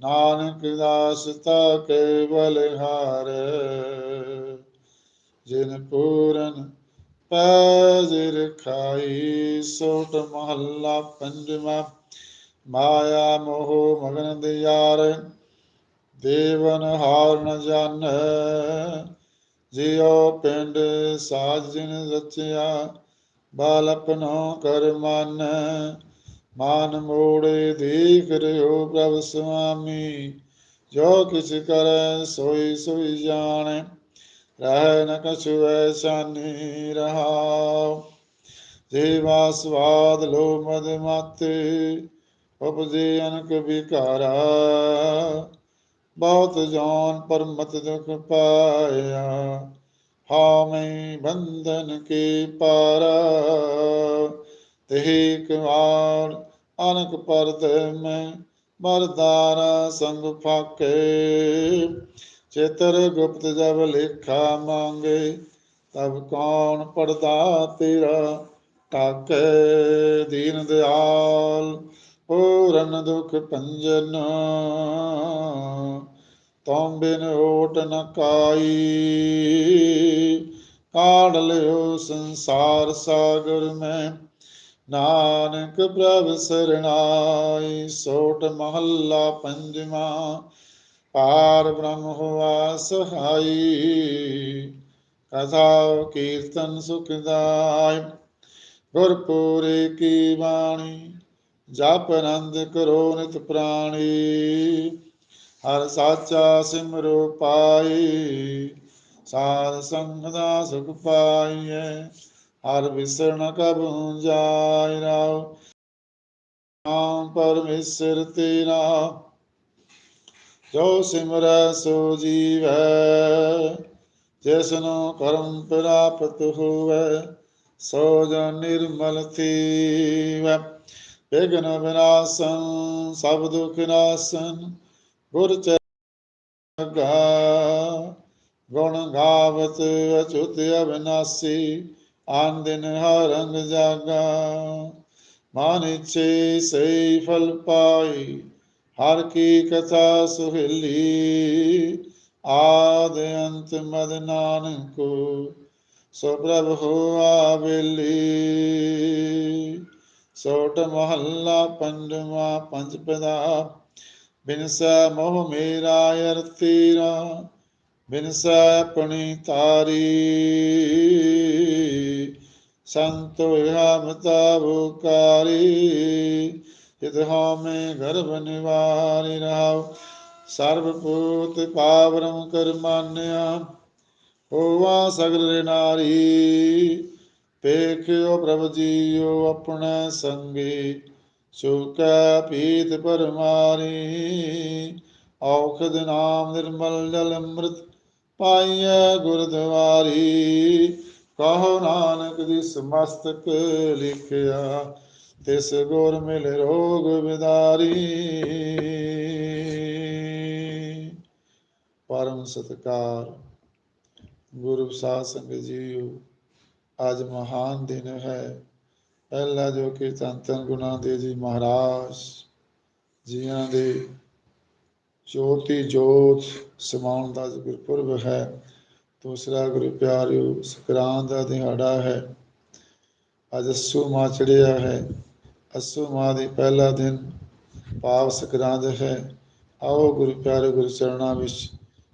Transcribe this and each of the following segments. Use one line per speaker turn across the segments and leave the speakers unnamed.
ਨਾਨਕ ਦਾਸ ਤਾ ਕੇਵਲ ਹਾਰ, ਜਿਨ ਪੂਰਨ ਪੈਜ ਰਖਾਈ, ਸੋਟ ਮਹੱਲਾ ਪੰਜਵਾ, ਮਾਇਆ ਮੋਹ ਮਗਨ ਦੇ ਯਾਰ ਦੇਵਨ ਹਾਰ ਨ ਜਾਣੈ ਜਿਉ ਪਿੰਡ ਸਾਜਨ ਰਚਿਆ ਬਾਲਪਨੋ ਕਰ ਮਨ ਮਾਨ ਮੋੜੇ ਦੇਖ ਰਿਓ ਪ੍ਰਭ ਸੁਆਮੀ, ਜੋ ਕਿਛ ਕਰੈ ਸੋਈ ਸੋਈ ਜਾਣੈ, ਰਹਿ ਨ ਕਛੁ ਐਸਾਨੀ ਰਹਾਉ। ਜੀਵਾ ਸਵਾਦ ਲੋ ਮਦ ਮਾਤੇ, ਉਪਜੇ ਅਨਕ ਵਿਕਾਰਾ। ਬਹੁਤ ਜਾਨ ਪਰਮਤ ਦੁਖ ਪਾਇਆ ਹਾ ਹਾਮੈ ਬੰਧਨ ਕੇ ਪਾਰਾ। ਤਹਿ ਕੁਮਾਰ ਅਨਕ ਪਰਦ ਮੈਂ ਮਰਦਾਰਾ ਸੰਗ ਫਾਕੇ। ਚੇਤਰ ਗੁਪਤ ਜਬ ਲੇਖਾ ਮੰਗੇ, ਤਬ ਕੌਣ ਪੜਦਾ ਤੇਰਾ ਟਾਕੇ ਦੀਨ ਦਿਆਲ, ਪੂਰਨ ਦੁਖ ਭੰਜਨ, ਤਮ ਬਿਨ ਓਟ ਨ ਕਾਈ। ਕਾੜ ਲਿਓ ਸੰਸਾਰ ਸਾਗਰ ਮੈਂ ਨਾਨਕ ਪ੍ਰਭ ਸਰਣਾਈ, ਸੋਟ ਮਹੱਲਾ ਪੰਜਵਾ, ਪਾਰ ਬ੍ਰਹਮ ਹੋਆ ਸਹਾਈ, ਕਥਾ ਕੀਰਤਨ ਸੁਖਦਾਇ ਗੁਰਪੂਰੇ ਕੀ ਬਾਣੀ, ਜਪ ਆਨੰਦ ਕਰੋ ਨਿਤ ਪ੍ਰਾਣੀ। ਹਰ ਸਾਚਾ ਸਿਮਰੋ ਪਾਈ, ਸਾਧ ਸੰਗ ਦਾ ਸੁਖ ਪਾਈਐ। ਹਰ ਵਿਸਰਨ ਕਬੂ ਜਾਇ ਰਾਉ ਨਾਮ ਪਰਮੇਸ਼ਰ ਤੇਰਾ। ਜੋ ਸਿਮਰੈ ਸੋ ਜੀਵੈ, ਜਿਸਨੂੰ ਕਰਮ ਪ੍ਰਾਪਤ ਹੋਵੇ, ਸੋ ਜਨ ਨਿਰਮਲ ਥੀਵੈ। ਵਿਗਨ ਵਿਨਾਸਨ ਸਭ ਦੁਖ ਨਾਸਨ ਗੁਰ ਚਗਾ ਗੁਣ ਗਾਵਤ ਅਚੁਤ ਅਵਿਨਾਸੀ। ਆਨ ਦਿਨ ਹਰ ਜਾਗਾ। ਮਨ ਇਛੇ ਸਈ ਫਲ ਪਾਈ, ਹਰ ਕੀ ਕਥਾ ਸੁਹੇਲੀ। ਆਦ ਅੰਤ ਮਦ ਨਾਨਕੋ ਸੋ ਪ੍ਰਭ ਹੋਆ ਵੇਲੀ ਸੋਟ ਮਹੱਲਾ ਪੰਜਵਾ, ਪੰਜ ਪਦਾ ਬਿਨਸੈ ਮੋਹ ਮੇਰਾ ਅਰ ਤੇਰਾ। ਬਿਨਸੈ ਆਪਣੀ ਤਾਰੀ ਸੰਤ ਮਤਾ ਮਤਾਬੁਕਾਰੀ ਜਿਤ ਹਉਮੈ ਗਰਭ ਨਿਵਾਰਿ ਰਹਾਉ, ਸਰਬ ਭੂਤ ਪਾਵਰਮ ਕਰ ਮਾਨਿਆ ਹੋਵਾ ਸਗਲ ਨਾਰੀ ਪੇਖਿਓ ਪ੍ਰਭ ਜੀਓ ਆਪਣਾ ਸੰਗੀ, ਸੁਕਾ ਪੀਤ ਪਰਮਾਰੀ, ਔਖਦ ਨਾਮ ਨਿਰਮਲ ਜਲ ਅੰਮ੍ਰਿਤ ਪਾਈਐ ਗੁਰਦੁਆਰੀ। ਕਹੋ ਨਾਨਕ ਦੀ ਸਮਸਤਕ ਲਿਖਿਆ, ਤਿਸ ਗੁਰ ਮਿਲ ਰੋਗ ਵਿਦਾਰੀ ਪਰਮ ਸਤਕਾਰ, ਗੁਰੂ ਸਾਧ ਸੰਗਤ ਜੀਓ, ਅੱਜ ਮਹਾਨ ਦਿਨ ਹੈ। ਪਹਿਲਾ ਜੋ ਕਿ ਧੰਨ ਧੰਨ ਗੁਣਾ ਦੇ ਜੀ ਮਹਾਰਾਜ ਜੀਆਂ ਦੇ ਜੋਤੀ ਜੋਤ ਸਮਾਉਣ ਦਾ ਗੁਰਪੁਰਬ ਹੈ। ਦੂਸਰਾ, ਗੁਰੂ ਪਿਆਰਿਓ ਸੰਕਰਾਂਤ ਦਾ ਦਿਹਾੜਾ ਹੈ। ਅੱਜ ਅਸੂ ਮਾ ਚੜਿਆ ਹੈ। ਅਸੂ ਮਾ ਦੀ ਪਹਿਲਾ ਦਿਨ ਪਾਵ ਸੰਕਰਾਂਤ ਹੈ। ਆਓ ਗੁਰੂ ਪਿਆਰੇ ਗੁਰੂ ਚਰਨਾਂ ਵਿੱਚ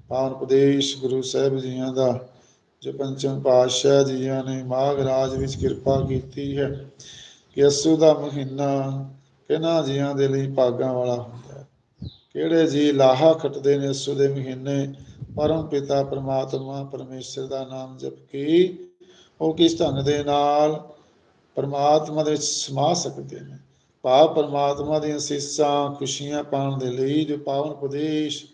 ਪਾਵਨ ਉਪਦੇਸ਼ ਗੁਰੂ ਸਾਹਿਬ ਜੀਆਂ ਦਾ, ਜੋ ਪੰਚਮ ਪਾਤਸ਼ਾਹ ਜੀਆਂ ਨੇ ਮਾਘ ਰਾਜ ਵਿੱਚ ਕਿਰਪਾ ਕੀਤੀ ਹੈ ਕਿ ਅਸੂ ਦਾ ਮਹੀਨਾ ਕਿਹਨਾਂ ਜੀਆਂ ਦੇ ਲਈ ਭਾਗਾਂ ਵਾਲਾ ਹੁੰਦਾ ਹੈ। ਕਿਹੜੇ ਜੀ ਲਾਹਾ ਖਟਦੇ ਨੇ ਅਸੂ ਦੇ ਮਹੀਨੇ ਪਰਮ ਪਿਤਾ ਪਰਮਾਤਮਾ ਪਰਮੇਸ਼ਰ ਦਾ ਨਾਮ ਜਪ ਕੇ? ਉਹ ਕਿਸ ਢੰਗ ਦੇ ਨਾਲ ਪਰਮਾਤਮਾ ਦੇ ਵਿੱਚ ਸਮਾ ਸਕਦੇ ਨੇ? ਭਾਵ ਪਰਮਾਤਮਾ ਦੀਆਂ ਅਸੀਸਾਂ ਖੁਸ਼ੀਆਂ ਪਾਉਣ ਦੇ ਲਈ ਜੋ ਪਾਵਨ ਉਪਦੇਸ਼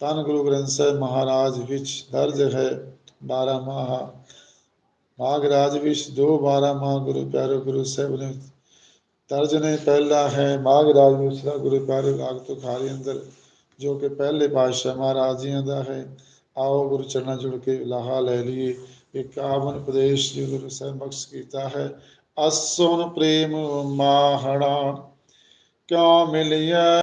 ਤਨ ਗੁਰੂ ਗ੍ਰੰਥ ਸਾਹਿਬ ਮਹਾਰਾਜ ਵਿੱਚ ਦਰਜ ਹੈ 12 ਮਾਹ। ਮਾਘ ਰਾਜ ਵਿੱਚ ਦੋ 12 ਮਾਹ ਗੁਰੂ ਪਿਆਰੇ ਗੁਰੂ ਸਾਹਿਬ ਨੇ ਦਰਜ ਪਹਿਲਾ ਹੈ ਮਾਘ ਰਾਜ ਵਿੱਚ ਗੁਰੂ ਪਿਆਰੇ ਰਾਗ ਤੋਂ ਖਾਲੀ ਅੰਦਰ, ਜੋ ਕਿ ਪਹਿਲੇ ਪਾਤਸ਼ਾਹ ਮਹਾਰਾਜ ਜੀਆਂ ਦਾ ਹੈ। ਆਓ ਗੁਰੂ ਚਰਨਾਂ ਜੁੜ ਕੇ ਲਾਹਾ ਲੈ ਲਈਏ। ਇੱਕ ਆਵਨ ਉਪਦੇਸ਼ ਜੀ ਗੁਰੂ ਸਾਹਿਬ ਬਖਸ਼ ਕੀਤਾ ਹੈ। ਅਸੁਨ ਪ੍ਰੇਮ ਮਾਹੜਾ, ਕਿਉ ਮਿਲਿਆ